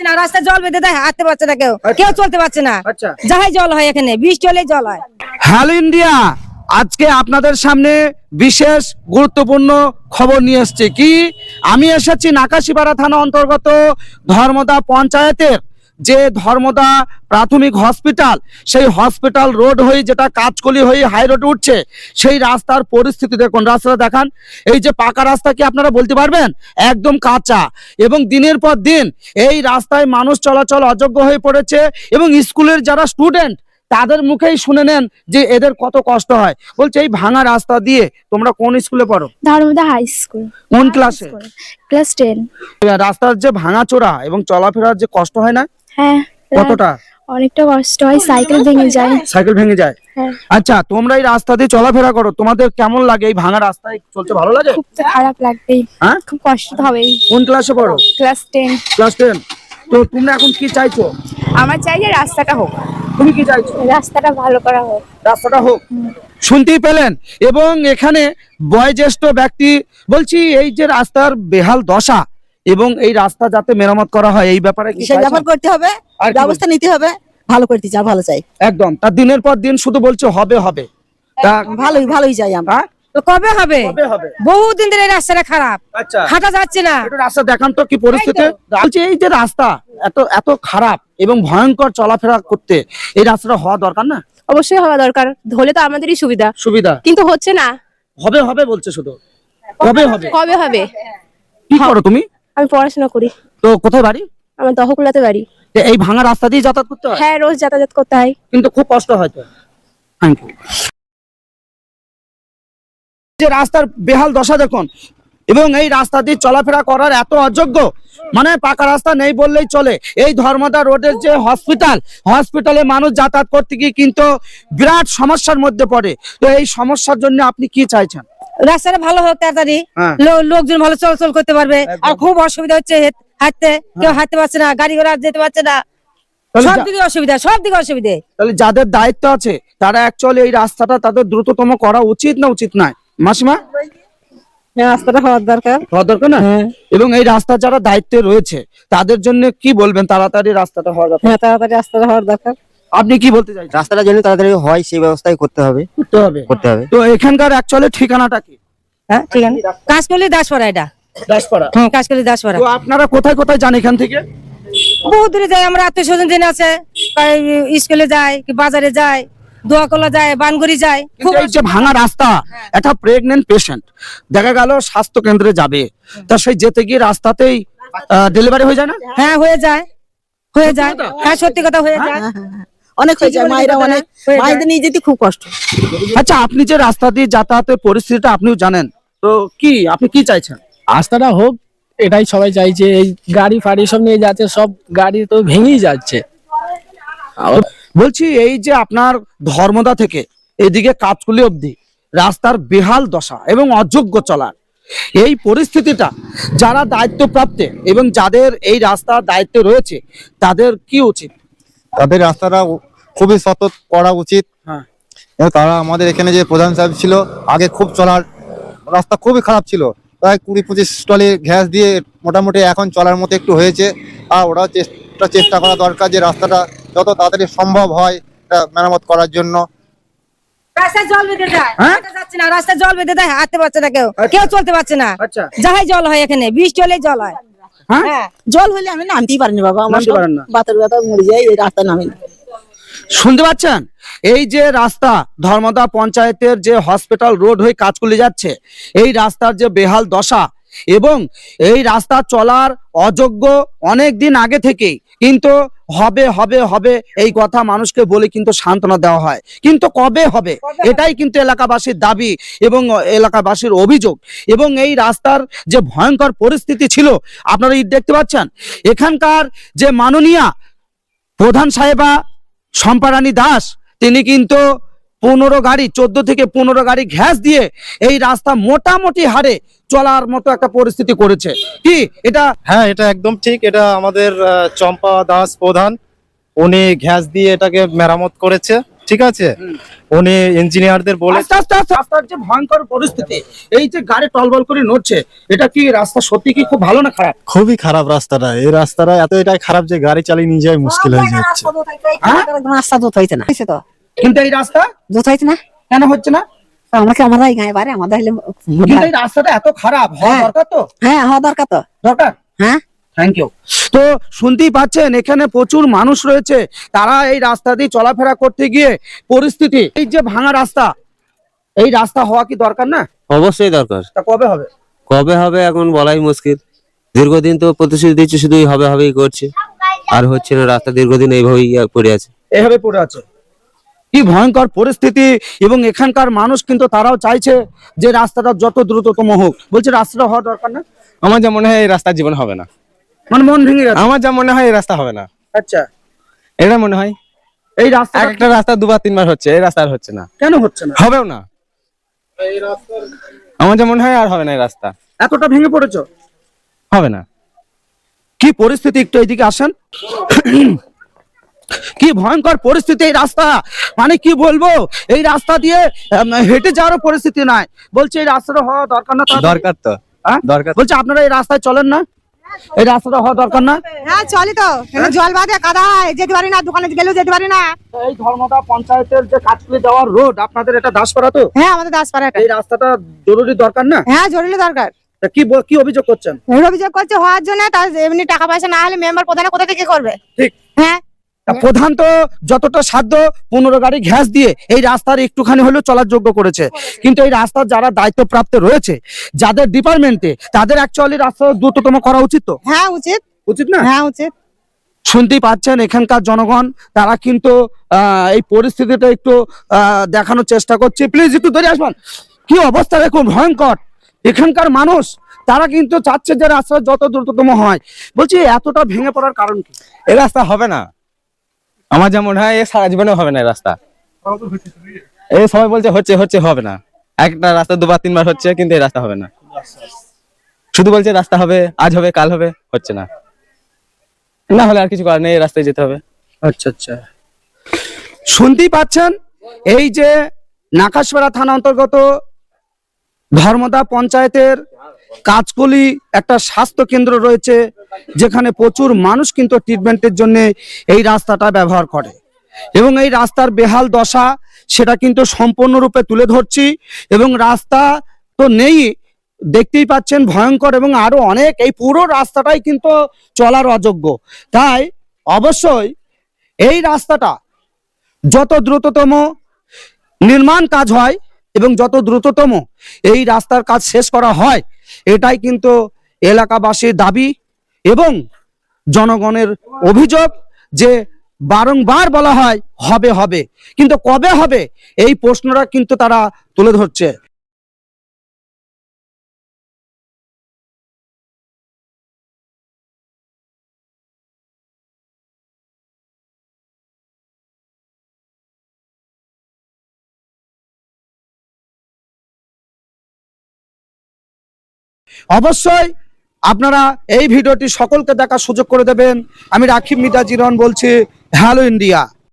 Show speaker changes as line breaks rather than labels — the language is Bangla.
যাচ্ছে না রাস্তায় জল বেঁধে দেয় হাঁটতে পারছে না কেউ।
আচ্ছা।
কেউ চলতে পারছে না।
আচ্ছা।
যাহাই জল হয় এখানে বিষ চলে জল হয়।
হ্যালো ইন্ডিয়া আজকে আপনাদের সামনে বিশেষ গুরুত্বপূর্ণ খবর নিয়ে এসছে। কি? আমি এসেছি নাকাশিপাড়া থানা অন্তর্গত ধর্মদা পঞ্চায়েতের যে ধর্মদা প্রাথমিক হসপিটাল সেই হসপিটাল রোড হয়ে যেটা কাজকলি হয়ে হাই রোড উঠছে সেই রাস্তার পরিস্থিতি দেখুন রাস্তাটা দেখান। এই যে পাকা রাস্তা কি আপনারা বলতে পারবেন? একদম কাঁচা। এবং দিনের পর দিন এই রাস্তায় মানুষ চলাচল অযোগ্য হয়ে পড়েছে এবং স্কুলের যারা স্টুডেন্ট তাদের মুখেই শুনে নেন যে এদের কত কষ্ট হয়। বলছে এই ভাঙা রাস্তা দিয়ে তোমরা কোন স্কুলে পড়ো?
Dharmada high school.
কোন ক্লাসে?
Class ten.
রাস্তার যে ভাঙা চোরা এবং চলাফেরার যে কষ্ট হয় না
হ্যাঁ
কতটা?
অনেকটা কষ্ট হয় সাইকেল ভেঙে যায়।
সাইকেল ভেঙে যায়?
হ্যাঁ।
আচ্ছা তোমরা এই রাস্তা দিয়ে চলাফেরা করো তোমাদের কেমন লাগে? এই ভাঙা রাস্তায় চলতে ভালো লাগে?
খুব খারাপ লাগবেই
হ্যাঁ?
খুব কষ্ট তো হবেই।
কোন ক্লাসে পড়ো?
ক্লাস টেন
ক্লাস টেন তো তোমরা এখন কি চাইছো?
আমার চাই যে রাস্তাটা হোক।
তুমি কি চাইছো?
রাস্তাটা ভালো করা হোক।
রাস্তাটা হোক। শুনতেই পেলেন। এবং এখানে বয়োজ্যেষ্ঠ ব্যক্তি বলছি এই যে রাস্তার বেহাল দশা এবং এই রাস্তা যাতে মেরামত করা হয় এই ব্যাপারে কি
ব্যাপার করতে হবে
আর
ব্যবস্থা নিতে হবে ভালো করতে চাই ভালো চাই।
একদম তার দিনের পর দিন শুধু বলছে হবে হবে। তা
ভালোই ভালোই চাই আমরা।
হ্যাঁ?
তো কবে হবে? বহুদিন ধরে এই রাস্তাটা খারাপ।
আচ্ছা।
হাঁটা যাচ্ছে না।
রাস্তা দেখান তো কি পরিস্থিতি। এই যে রাস্তা এত এত খারাপ এবং ভয়ঙ্কর চলাফেরা করতে এই রাস্তাটা হওয়া দরকার না?
অবশ্যই হওয়া দরকার হলে তো আমাদেরই সুবিধা।
সুবিধা।
কিন্তু হচ্ছে না।
হবে হবে বলছে শুধু। কবে হবে?
কবে হবে?
কি করো তুমি?
আমি পড়াশোনা করি।
তো কোথায় বাড়ি?
আমার দহকুলাতে বাড়ি।
এই ভাঙা রাস্তা দিয়ে যাতায়াত করতে হয়?
হ্যাঁ রোজ যাতায়াত করতে হয়।
কিন্তু খুব কষ্ট হয় তো। থ্যাংক ইউ যে রাস্তার বেহাল দশা দেখুন এবং এই রাস্তা দিয়ে চলাফেরা করার এত অযোগ্য মানে পাকা রাস্তা নেই বললেই চলে। এই ধর্মদা রোডের যে হসপিটাল হসপিটালে মানুষ যাতায়াত করতে গিয়ে কিন্তু বিরাট সমস্যার মধ্যে পড়ে। তো এই সমস্যার জন্য আপনি কি চাইছেন?
রাস্তাটা ভালো হোক তাড়াতাড়ি।
হ্যাঁ।
লোকজন ভালো চলাচল করতে পারবে। আর খুব অসুবিধা হচ্ছে হাঁটতে। কেউ হাঁটতে পারছে না গাড়ি ঘোড়া যেতে পারছে না।
তাহলে
সব দিকে অসুবিধা সব অসুবিধে।
তাহলে যাদের দায়িত্ব আছে তারা অ্যাকচুয়ালি এই রাস্তাটা তাদের দ্রুততম করা উচিত না উচিত নয়। মাসিমা?
রাস্তাটা হওয়ার দরকার।
হওয়া দরকার না?
হ্যাঁ।
এবং এই রাস্তা যারা দায়িত্বে রয়েছে তাদের জন্য কি বলবেন তাড়াতাড়ি রাস্তাটা হওয়া দরকার
হ্যাঁ তাড়াতাড়ি রাস্তাটা হওয়ার দরকার।
আপনি কি বলতে চাই
রাস্তাটা যেন তাড়াতাড়ি হয় সেই ব্যবস্থাই করতে হবে।
করতে হবে।
করতে হবে।
তো এখানকার অ্যাকচুয়ালি ঠিকানাটা কি?
হ্যাঁ ঠিক আছে কাজ করলে দাসপাড়া এটা।
দাসপাড়া?
হুম কাজ করলে দাসপাড়া।
তো আপনারা কোথায় কোথায় যান এখান থেকে?
বহু দূরে যাই আমরা আত্মীয় স্বজন জেনে আছে স্কুলে যায় কি বাজারে যায় দোয়াকলা যায় বানগুড়ি যায়
খুব এই যে ভাঙা রাস্তা একটা প্রেগনেন্ট পেশেন্ট দেখা গেল স্বাস্থ্য কেন্দ্রে যাবে তা সেই যেতে গিয়ে রাস্তাতেই ডেলিভারি হয়ে যায় না?
হ্যাঁ হয়ে যায়। হয়ে যায়। হ্যাঁ সত্যি কথা হয়ে যায়।
হ্যাঁ, হ্যাঁ, হ্যাঁ। অনেক হয়ে যায় মায়েরা অনেক মায়েদের নিয়ে যেতে খুব কষ্ট।
আচ্ছা আপনি যে রাস্তা দিয়ে যাতায়াতের পরিস্থিতিটা আপনিও জানেন তো কি আপনি কি চাইছেন?
রাস্তাটা হোক এটাই সবাই চাইছে এই গাড়ি ফাড়ি সব নিয়ে যাচ্ছে সব গাড়ি তো ভেঙেই যাচ্ছে।
বলছি এই যে আপনার ধর্মদা থেকে এদিকে কাজকুলি অবধি রাস্তার বেহাল দশা এবং অযোগ্য চলার এই পরিস্থিতিটা যারা দায়িত্বপ্রাপ্তে এবং যাদের এই রাস্তার দায়িত্বে রয়েছে তাদের কি উচিত?
তাদের রাস্তাটা খুবই সতত করা উচিত।
হ্যাঁ।
তারা আমাদের এখানে যে প্রধান সাহেব ছিল আগে খুব চলার রাস্তা খুবই খারাপ ছিল। প্রায় কুড়ি পঁচিশ স্টলে গ্যাস দিয়ে মোটামুটি এখন চলার মতো একটু হয়েছে। আর ওরাও চেষ্টা চেষ্টা করা দরকার যে রাস্তাটা যত তাড়াতাড়ি সম্ভব হয় মেরামত করার জন্য।
রাস্তায় জল বেঁধে যায়
হ্যাঁ?
যাচ্ছে না রাস্তায় জল বেঁধে দেয় হাঁটতে পারছে না কেউ।
আচ্ছা।
কেউ চলতে পারছে না।
আচ্ছা।
যাহাই জল হয় এখানে হলেই জল হয়।
হ্যাঁ?
জল হলে আমি নামতেই পারিনি বাবা আমার বাতের ব্যথা মরে যায় এই রাস্তা নামি
শুনতে পাচ্ছেন? এই যে রাস্তা ধর্মদা পঞ্চায়েতের যে হসপিটাল রোড হয়ে কাজ কাজকুলি যাচ্ছে এই রাস্তার যে বেহাল দশা এবং এই রাস্তা চলার অযোগ্য অনেক দিন আগে থেকেই কিন্তু হবে হবে হবে এই কথা মানুষকে বলে কিন্তু সান্ত্বনা দেওয়া হয়। কিন্তু কবে হবে? এটাই কিন্তু এলাকাবাসীর দাবি এবং এলাকাবাসীর অভিযোগ এবং এই রাস্তার যে ভয়ঙ্কর পরিস্থিতি ছিল আপনারা দেখতে পাচ্ছেন? এখানকার যে মাননীয়া প্রধান সাহেবা সম্পারানী দাস, তিনি কিন্তু পনেরো গাড়ি, চোদ্দ থেকে পনেরো গাড়ি ঘ্যাস দিয়ে এই রাস্তা মোটামুটি হারে চলার মতো একটা পরিস্থিতি করেছে। কি? এটা
হ্যাঁ এটা একদম ঠিক। এটা আমাদের চম্পা দাস প্রধান। উনি ঘ্যাস দিয়ে এটাকে মেরামত করেছে।
ঠিক আছে? উনি ইঞ্জিনিয়ারদের বলে
আস্তে আস্তে আস্তে রাস্তার যে ভয়ঙ্কর পরিস্থিতি। এই যে গাড়ি টলবল করে নড়ছে এটা কি রাস্তা সত্যি কি খুব ভালো না খারাপ?
খুবই খারাপ রাস্তাটা। এই রাস্তাটা এতটাই খারাপ যে গাড়ি চালিয়ে নিয়ে যায় মুশকিল হয়ে যাচ্ছে।
হ্যাঁ?
রাস্তা দুধ হয়েছে না। হয়েছে তো।
কিন্তু এই রাস্তা?
দুধ হয়েছে না।
কেন হচ্ছে না?
আমাকে আমরা এই গায়ে পারে আমাদের
এই রাস্তাটা এত খারাপ হওয়া
হ্যাঁ।
দরকার তো?
হ্যাঁ হওয়া দরকার তো।
দরকার?
হ্যাঁ?
থ্যাংক ইউ তো শুনতেই পাচ্ছেন এখানে প্রচুর মানুষ রয়েছে। তারা এই রাস্তা দিয়ে চলাফেরা করতে গিয়ে পরিস্থিতি এই যে ভাঙা রাস্তা এই রাস্তা হওয়া কি দরকার না?
অবশ্যই দরকার।
তা কবে হবে?
কবে হবে এখন বলাই মুশকিল। দীর্ঘদিন তো প্রতিশ্রুতি দিচ্ছে শুধু হবে হবেই করছে। আর হচ্ছে না রাস্তা দীর্ঘদিন এইভাবেই পড়ে আছে।
এভাবে পড়ে আছে। কি ভয়ঙ্কর পরিস্থিতি এবং এখানকার মানুষ কিন্তু তারাও চাইছে যে রাস্তাটা যত দ্রুততম হোক। বলছে রাস্তাটা হওয়া দরকার না?
আমার যা মনে হয় এই রাস্তার জীবন হবে না।
মানে মন ভেঙে গেছে।
আমার যা মনে হয় এই রাস্তা হবে না।
আচ্ছা।
এটা মনে হয়?
এই রাস্তা
একটা রাস্তা দুবার তিনবার হচ্ছে এই রাস্তা আর হচ্ছে না।
কেন হচ্ছে না?
হবেও না। এই রাস্তা আমার যা মনে হয় আর হবে না এই রাস্তা।
এতটা ভেঙে পড়েছো?
হবে না।
কি পরিস্থিতি একটু এইদিকে আসেন। কি ভয়ঙ্কর পরিস্থিতি এই রাস্তা। মানে কি বলব? এই রাস্তা দিয়ে হেঁটে যাওয়ার পরিস্থিতি নাই। বলছে এই রাস্তাটা হওয়া দরকার না?
দরকার তো।
হ্যাঁ?
দরকার
বলছে আপনারা এই রাস্তায় চলেন না। এই রাস্তাটা হওয়া দরকার না?
হ্যাঁ চলে তো। জল বাদে কাদা হয় যেতে পারি না দোকানে গেলেও যেতে পারি না।
এই ধর্মটা পঞ্চায়েতের যে কাজগুলি দেওয়ার রোড আপনাদের এটা দাসপাড়া তো?
হ্যাঁ আমাদের দাসপাড়া
এই রাস্তাটা জরুরি দরকার না?
হ্যাঁ জরুরি দরকার।
তা কি কি অভিযোগ করছেন?
অভিযোগ করছে হওয়ার জন্য তার এমনি টাকা পয়সা না হলে মেম্বার প্রধানে কোথা থেকে করবে?
ঠিক।
হ্যাঁ
প্রধান তো যতটা সাধ্য পনেরো গাড়ি ঘ্যাস দিয়ে এই রাস্তার একটুখানি হলেও চলার যোগ্য করেছে। কিন্তু এই রাস্তার যারা দায়িত্বপ্রাপ্ত রয়েছে যাদের ডিপার্টমেন্টে তাদের অ্যাকচুয়ালি রাস্তা দ্রুততম করা উচিত তো?
হ্যাঁ উচিত।
উচিত না?
হ্যাঁ উচিত।
শুনতেই পাচ্ছেন এখানকার জনগণ তারা কিন্তু আহ, এই পরিস্থিতিটা একটু আহ, দেখানোর চেষ্টা করছে। প্লিজ একটু ধরে আসবেন। কি অবস্থা দেখুন ভয়ঙ্কর। এখানকার মানুষ তারা কিন্তু চাচ্ছে যে রাস্তা যত দ্রুততম হয়। বলছি এতটা ভেঙে পড়ার কারণ কি?
এই রাস্তা হবে না। আমার যা মনে হয় এ সারা জীবনে হবে না এই রাস্তা। এই সবাই বলছে হচ্ছে হচ্ছে হবে না। একটা রাস্তা দুবার তিনবার হচ্ছে কিন্তু এই রাস্তা হবে না। শুধু বলছে রাস্তা হবে আজ হবে কাল হবে হচ্ছে না। না হলে আর কিছু করার নেই এই রাস্তায় যেতে হবে।
আচ্ছা আচ্ছা। শুনতেই পাচ্ছেন? এই যে নাকাশপাড়া থানা অন্তর্গত ধর্মদা পঞ্চায়েতের কাজকলি একটা স্বাস্থ্য কেন্দ্র রয়েছে যেখানে প্রচুর মানুষ কিন্তু ট্রিটমেন্টের জন্য এই রাস্তাটা ব্যবহার করে। এবং এই রাস্তার বেহাল দশা, সেটা কিন্তু সম্পূর্ণরূপে তুলে ধরছি। এবং রাস্তা তো নেই, দেখতেই পাচ্ছেন, ভয়ঙ্কর এবং আরও অনেক, এই পুরো রাস্তাটাই কিন্তু চলার অযোগ্য। তাই অবশ্যই এই রাস্তাটা যত দ্রুততম নির্মাণ কাজ হয় এবং যত দ্রুততম এই রাস্তার কাজ শেষ করা হয়, এটাই কিন্তু এলাকাবাসীর দাবি। এবং জনগণের অভিযোগ যে বারংবার বলা হয় হবে হবে। কিন্তু কবে হবে, এই প্রশ্নটা কিন্তু তারা তুলে ধরছে। অবশ্যই আপনারা এই ভিডিওটি সকলকে দেখার সুযোগ করে দেবেন। আমি রাখিব মিতা জিরন বলছি, হ্যালো ইন্ডিয়া।